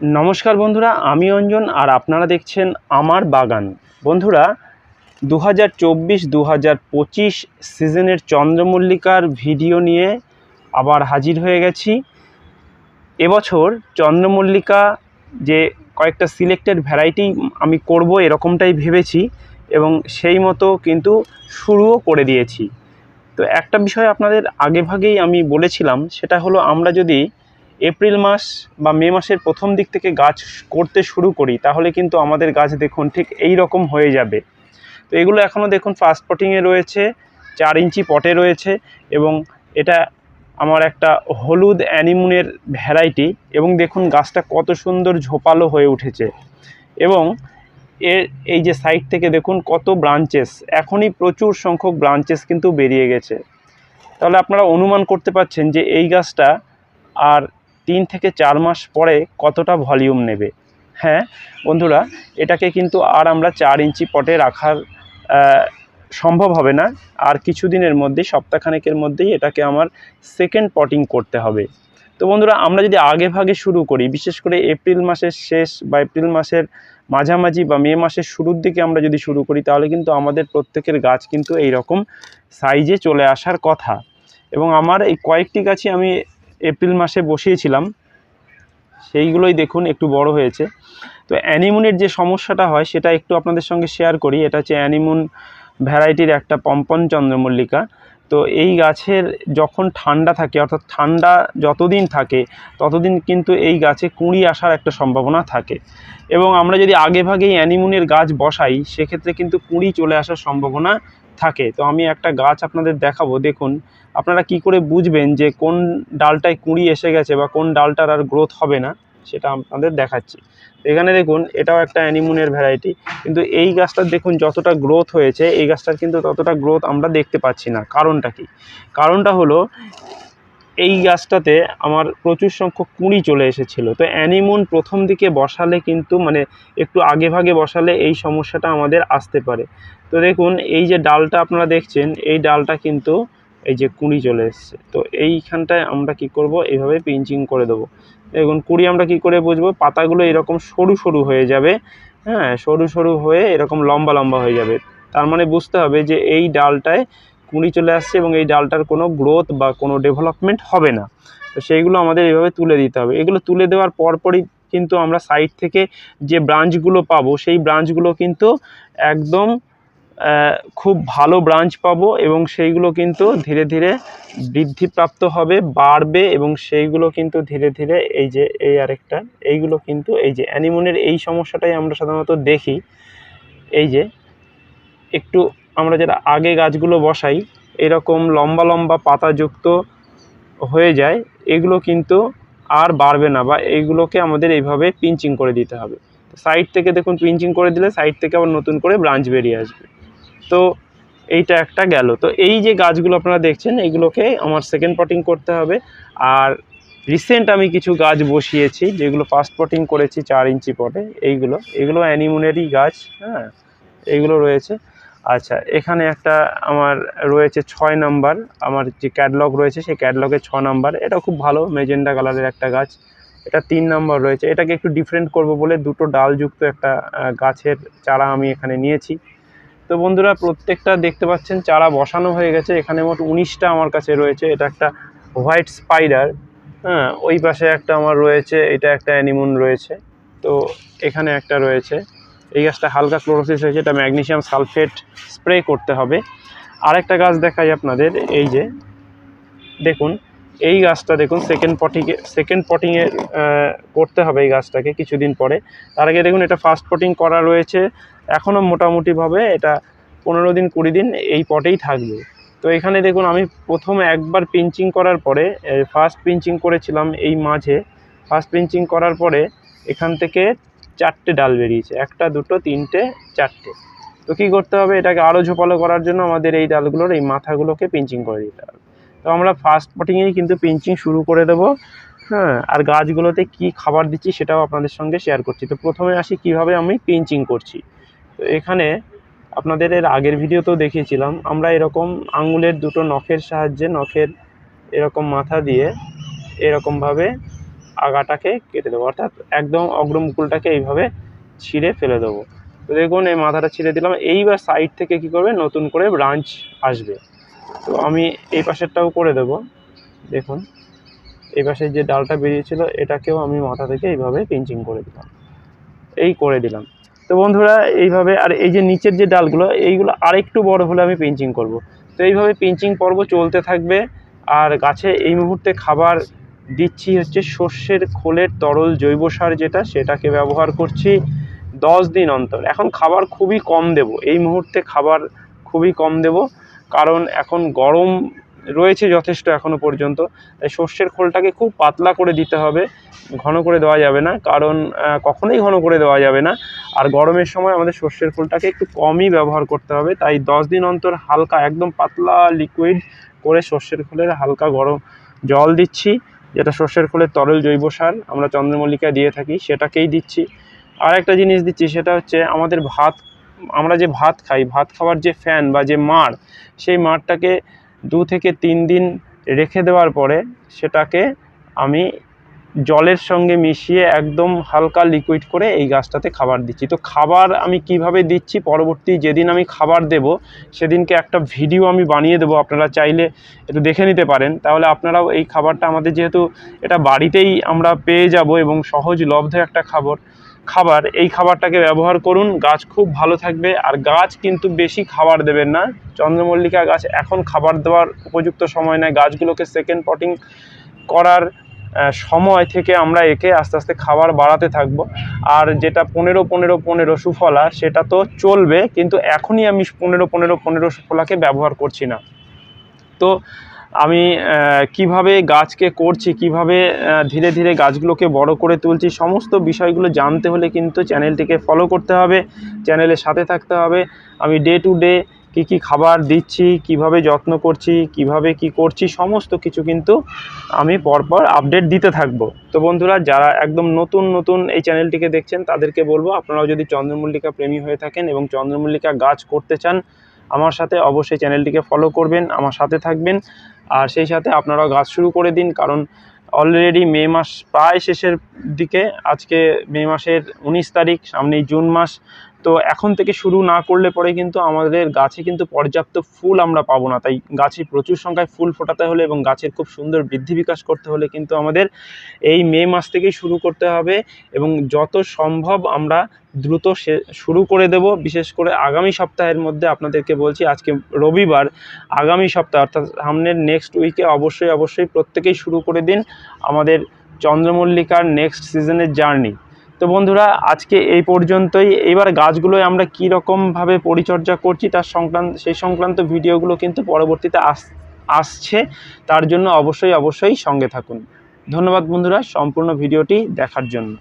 নমস্কার বন্ধুরা, আমি অঞ্জন আর আপনারা দেখছেন আমার বাগান। বন্ধুরা দু হাজার চব্বিশ দু হাজার পঁচিশ সিজনের চন্দ্রমল্লিকার ভিডিও নিয়ে আবার হাজির হয়ে গেছি। এবছর চন্দ্রমল্লিকা যে কয়েকটা সিলেক্টেড ভ্যারাইটি আমি করব এরকমটাই ভেবেছি এবং সেই মতো কিন্তু শুরুও করে দিয়েছি। তো একটা বিষয় আপনাদের আগেভাগেই আমি বলেছিলাম, সেটা হলো আমরা যদি এপ্রিল মাস বা মে মাসের প্রথম দিক থেকে গাছ করতে শুরু করি, তাহলে কিন্তু আমাদের গাছ দেখুন ঠিক এই রকম হয়ে যাবে। তো এগুলো এখনও দেখুন ফাস্ট পটিংয়ে রয়েছে, চার ইঞ্চি পটে রয়েছে এবং এটা আমার একটা হলুদ অ্যানিমুনের ভ্যারাইটি এবং দেখুন গাছটা কত সুন্দর ঝোপালো হয়ে উঠেছে এবং এর এই যে সাইড থেকে দেখুন কত ব্রাঞ্চেস এখনই প্রচুর সংখ্যক ব্রাঞ্চেস কিন্তু বেরিয়ে গেছে। তাহলে আপনারা অনুমান করতে পারছেন যে এই গাছটা আর তিন থেকে চার মাস পরে কতটা ভলিউম নেবে? হ্যাঁ বন্ধুরা, এটাকে কিন্তু আর আমরা চার ইঞ্চি পটে রাখার সম্ভব হবে না। আর কিছুদিনের মধ্যেই সপ্তাহখানেকের মধ্যেই এটাকে আমার সেকেন্ড পটিং করতে হবে। তো বন্ধুরা, আমরা যদি আগে ভাগে শুরু করি, বিশেষ করে এপ্রিল মাসের শেষ বা এপ্রিল মাসের মাঝামাঝি বা মে মাসের শুরুর দিকে আমরা যদি শুরু করি, তাহলে কিন্তু আমাদের প্রত্যেকের গাছ কিন্তু এই রকম সাইজে চলে আসার কথা। এবং আমার এই কয়েকটি গাছই আমি এপ্রিল মাসে বসিয়েছিলাম, সেইগুলোই দেখুন একটু বড় হয়েছে। তো অ্যানিমুনের যে সমস্যাটা হয়, সেটা একটু আপনাদের সঙ্গে শেয়ার করি। এটা হচ্ছে অ্যানিমুন ভ্যারাইটির একটা পম্পন চন্দ্রমল্লিকা। তো এই গাছের যখন ঠান্ডা থাকে, অর্থাৎ ঠান্ডা যতদিন থাকে, ততদিন কিন্তু এই গাছে কুঁড়ি আসার একটা সম্ভাবনা থাকে। এবং আমরা যদি আগেভাগেই অ্যানিমুনের গাছ বসাই, সেক্ষেত্রে কিন্তু কুঁড়ি চলে আসার সম্ভাবনা থাকে। তো আমি একটা গাছ আপনাদের দেখাবো, দেখুন। আপনারা কি করে বুঝবেন যে কোন ডালটায় কুঁড়ি এসে গেছে বা কোন ডালটার আর গ্রোথ হবে না, সেটা আপনাদের দেখাচ্ছি। এখানে দেখুন, এটাও একটা অ্যানিমুনের ভ্যারাইটি কিন্তু এই গাছটার দেখুন যতটা গ্রোথ হয়েছে, এই গাছটার কিন্তু ততটা গ্রোথ আমরা দেখতে পাচ্ছি না। কারণটা কি? কারণটা হলো এই গাছটাতে আমার প্রচুর সংখ্যক কুঁড়ি চলে এসেছিল। তো অ্যানিমুন প্রথম দিকে বসালে কিন্তু মানে একটু আগে ভাগে বসালে এই সমস্যাটা আমাদের আসতে পারে। তো দেখুন, এই যে ডালটা আপনারা দেখছেন, এই ডালটা কিন্তু এই যে কুঁড়ি চলে এসছে। তো এইখানটায় আমরা কি করব? এইভাবে পিঞ্চিং করে দেবো। দেখুন, কুঁড়ি আমরা কি করে বুঝব? পাতাগুলো এরকম সরু সরু হয়ে যাবে। হ্যাঁ সরু সরু হয়ে এরকম লম্বা লম্বা হয়ে যাবে। তার মানে বুঝতে হবে যে এই ডালটায় কুঁড়ি চলে আসছে এবং এই ডালটার কোনো গ্রোথ বা কোনো ডেভেলপমেন্ট হবে না। তো সেইগুলো আমাদের এইভাবে তুলে দিতে হবে। এগুলো তুলে দেওয়ার পরপরই কিন্তু আমরা সাইড থেকে যে ব্রাঞ্চগুলো পাবো, সেই ব্রাঞ্চগুলো কিন্তু একদম খুব ভালো ব্রাঞ্চ পাবো এবং সেইগুলো কিন্তু ধীরে ধীরে বৃদ্ধিপ্রাপ্ত হবে, বাড়বে এবং সেইগুলো কিন্তু ধীরে ধীরে এই যে, এই আরেকটা, এইগুলো কিন্তু এই যে অ্যানিমনের এই সমস্যাটাই আমরা সাধারণত দেখি। এই যে, একটু আমরা যেটা আগে গাছগুলো বসাই, এরকম লম্বা লম্বা পাতাযুক্ত হয়ে যায়, এগুলো কিন্তু আর বাড়বে না বা এইগুলোকে আমাদের এইভাবে পিঞ্চিং করে দিতে হবে। সাইড থেকে দেখুন পিঞ্চিং করে দিলে সাইড থেকে আবার নতুন করে ব্রাঞ্চ বেরিয়ে আসবে। তো এইটা একটা গেল। তো এই যে গাছগুলো আপনারা দেখছেন এইগুলোকে আমার সেকেন্ড পটিং করতে হবে। আর রিসেন্ট আমি কিছু গাছ বসিয়েছি, যেগুলো ফার্স্ট পটিং করেছি চার ইঞ্চি পটে, এইগুলো। এগুলো অ্যানিমুনেরই গাছ হ্যাঁ এইগুলো রয়েছে। আচ্ছা এখানে একটা আমার রয়েছে ছয় নাম্বার, আমার যে ক্যাটলগ রয়েছে সেই ক্যাটলগে ছ নাম্বার। এটা খুব ভালো মেজেন্ডা কালারের একটা গাছ। এটা তিন নাম্বার রয়েছে। এটাকে একটু ডিফারেন্ট করব বলে দুটো ডালযুক্ত একটা গাছের চারা আমি এখানে নিয়েছি। তো বন্ধুরা, প্রত্যেকটা দেখতে পাচ্ছেন চারা বসানো হয়ে গেছে। এখানে মোট উনিশটা আমার কাছে রয়েছে। এটা একটা হোয়াইট স্পাইডার হ্যাঁ ওই পাশে একটা আমার রয়েছে, এটা একটা অ্যানিমুন রয়েছে। তো এখানে একটা রয়েছে। এই গাছটা হালকা ক্লোরোসিস হয়েছে, এটা ম্যাগনেশিয়াম সালফেট স্প্রে করতে হবে। আরেকটা গাছ দেখাই আপনাদের, এই যে, দেখুন, এই গাছটা দেখুন সেকেন্ড পটিংয়ে সেকেন্ড পটিংয়ে করতে হবে এই গাছটাকে কিছুদিন পরে। তার আগে দেখুন, এটা ফার্স্ট পটিং করা রয়েছে। এখনও মোটামুটিভাবে এটা পনেরো দিন, কুড়ি দিন এই পটেই থাকবে। তো এখানে দেখুন, আমি প্রথম একবার পিঞ্চিং করার পরে ফার্স্ট পিঞ্চিং করেছিলাম এই মাঝে। ফার্স্ট পিঞ্চিং করার পরে, এখান থেকে চারটে ডাল বেরিয়েছে। একটা, দুটো, তিনটে, চারটে। তো কী করতে হবে? এটাকে আরও ঝোপালো করার জন্য আমাদের এই ডালগুলোর এই মাথাগুলোকে পিঞ্চিং করে দিতে হবে। তো আমরা ফার্স্ট পটিংয়েই কিন্তু পিঞ্চিং শুরু করে দেবো। হ্যাঁ আর গাছগুলোতে কি খাবার দিচ্ছি সেটাও আপনাদের সঙ্গে শেয়ার করছি। তো প্রথমে আসি কীভাবে আমি পিঞ্চিং করছি। তো এখানে আপনাদের এর আগের ভিডিওতেও দেখিয়েছিলাম, আমরা এরকম আঙুলের দুটো নখের সাহায্যে, নখের এরকম মাথা দিয়ে এরকমভাবে আগাটাকে কেটে দেবো, অর্থাৎ একদম অগ্রমুকুলটাকে এইভাবে ছিঁড়ে ফেলে দেবো। তো দেখুন, এই মাথাটা ছিঁড়ে দিলাম। এইবার সাইড থেকে কি করবে? নতুন করে ব্রাঞ্চ আসবে। তো আমি এই পাশেরটাও করে দেব। দেখুন, এই পাশে যে ডালটা বেরিয়েছিল, এটাকেও আমি মাথা থেকে এইভাবে পিঞ্চিং করে দিলাম। এই করে দিলাম। তো বন্ধুরা, এইভাবে, আর এই যে নিচের যে ডালগুলো, এইগুলো আরেকটু বড় হলে আমি পিঞ্চিং করব। তো এইভাবে পিঞ্চিং পর্ব চলতে থাকবে। আর গাছে এই মুহূর্তে খাবার দিচ্ছি হচ্ছে সর্ষের খোলের তরল জৈব সার যেটা, সেটাকে ব্যবহার করছি দশ দিন অন্তর। এখন খাবার খুবই কম দেব, এই মুহূর্তে খাবার খুবই কম দেব, কারণ এখন গরম রয়েছে যথেষ্ট এখনও পর্যন্ত, তাই সর্ষের খোলটাকে খুব পাতলা করে দিতে হবে, ঘন করে দেওয়া যাবে না, কারণ কখনোই ঘন করে দেওয়া যাবে না। আর গরমের সময় আমাদের সর্ষের খোলটাকে একটু কমই ব্যবহার করতে হবে, তাই দশ দিন অন্তর হালকা একদম পাতলা লিকুইড করে সর্ষের খোলের হালকা গরম জল দিচ্ছি। যেটা সর্ষের খোলের তরল জৈব সার আমরা চন্দ্রমল্লিকা দিয়ে থাকি, সেটাকেই দিচ্ছি। আর একটা জিনিস দিচ্ছি, সেটা হচ্ছে আমাদের ভাত, আমরা যে ভাত খাই, ভাত খাওয়ার যে ফ্যান বা যে মাড়, সেই মাড়টাকে দু থেকে তিন দিন রেখে দেওয়ার পরে সেটাকে আমি জলের সঙ্গে মিশিয়ে একদম হালকা লিকুইড করে এই গাছটাতে খাবার দিচ্ছি। তো খাবার আমি কীভাবে দিচ্ছি? পরবর্তী যেদিন আমি খাবার দেব, সেদিনকে একটা ভিডিও আমি বানিয়ে দেবো। আপনারা চাইলে একটু দেখে নিতে পারেন। তাহলে আপনারাও এই খাবারটা আমাদের যেহেতু এটা বাড়িতেই আমরা পেয়ে যাব এবং সহজলভ্য একটা খাবার খাবার, এই খাবারটাকে ব্যবহার করুন। গাছ খুব ভালো থাকবে। আর গাছ কিন্তু বেশি খাবার দেবেন না। চন্দ্রমল্লিকা গাছ এখন খাবার দেওয়ার উপযুক্ত সময় নয়। গাছগুলোকে সেকেন্ড পটিং করার সময় থেকে আমরা একে আস্তে আস্তে খাবার বাড়াতে থাকব। আর যেটা পনেরো পনেরো পনেরো সুফলা, সেটা তো চলবে, কিন্তু এখনই আমি পনেরো পনেরো পনেরো সুফলাকে ব্যবহার করছি না। তো আমি কীভাবে গাছকে করছি, কীভাবে ধীরে ধীরে গাছগুলোকে বড় করে তুলছি, সমস্ত বিষয়গুলো জানতে হলে কিন্তু চ্যানেলটিকে ফলো করতে হবে, চ্যানেলের সাথে থাকতে হবে। আমি ডে টু ডে কী কী খাবার দিচ্ছি, কীভাবে যত্ন করছি, কীভাবে কি করছি, সমস্ত কিছু কিন্তু আমি পরপর আপডেট দিতে থাকব। তো বন্ধুরা, যারা একদম নতুন নতুন এই চ্যানেলটিকে দেখছেন, তাদেরকে বলব, আপনারাও যদি চন্দ্রমল্লিকা প্রেমী হয়ে থাকেন এবং চন্দ্রমল্লিকা গাছ করতে চান, আমার সাথে অবশ্যই চ্যানেলটিকে ফলো করবেন, আমার সাথে থাকবেন। আর সেই সাথে আপনারাও গাছ শুরু করে দিন, কারণ অলরেডি মে মাস প্রায় শেষের দিকে, আজকে মে মাসের উনিশ তারিখ, সামনেই জুন মাস তো এখন থেকে শুরু না করলে পরে কিন্তু আমাদের গাছে কিন্তু পর্যাপ্ত ফুল আমরা পাবো না। তাই গাছে প্রচুর সংখ্যায় ফুল ফোটাতে হলে এবং গাছের খুব সুন্দর বৃদ্ধি বিকাশ করতে হলে কিন্তু আমাদের এই মে মাস থেকেই শুরু করতে হবে এবং যত সম্ভব আমরা দ্রুত শুরু করে দেব। বিশেষ করে আগামী সপ্তাহের মধ্যে আপনাদেরকে বলছি, আজকে রবিবার আগামী সপ্তাহ অর্থাৎ সামনের নেক্সট উইকে অবশ্যই অবশ্যই প্রত্যেকেই শুরু করে দিন আমাদের চন্দ্রমল্লিকার নেক্সট সিজনের জার্নি তো বন্ধুরা, আজকে এই পর্যন্তই। এবার গাছগুলোয় আমরা কী রকমভাবে পরিচর্যা করছি তার সংক্রান্ত সেই সংক্রান্ত ভিডিওগুলো কিন্তু পরবর্তীতে আস আসছে। তার জন্য অবশ্যই অবশ্যই সঙ্গে থাকুন। ধন্যবাদ বন্ধুরা, সম্পূর্ণ ভিডিওটি দেখার জন্য।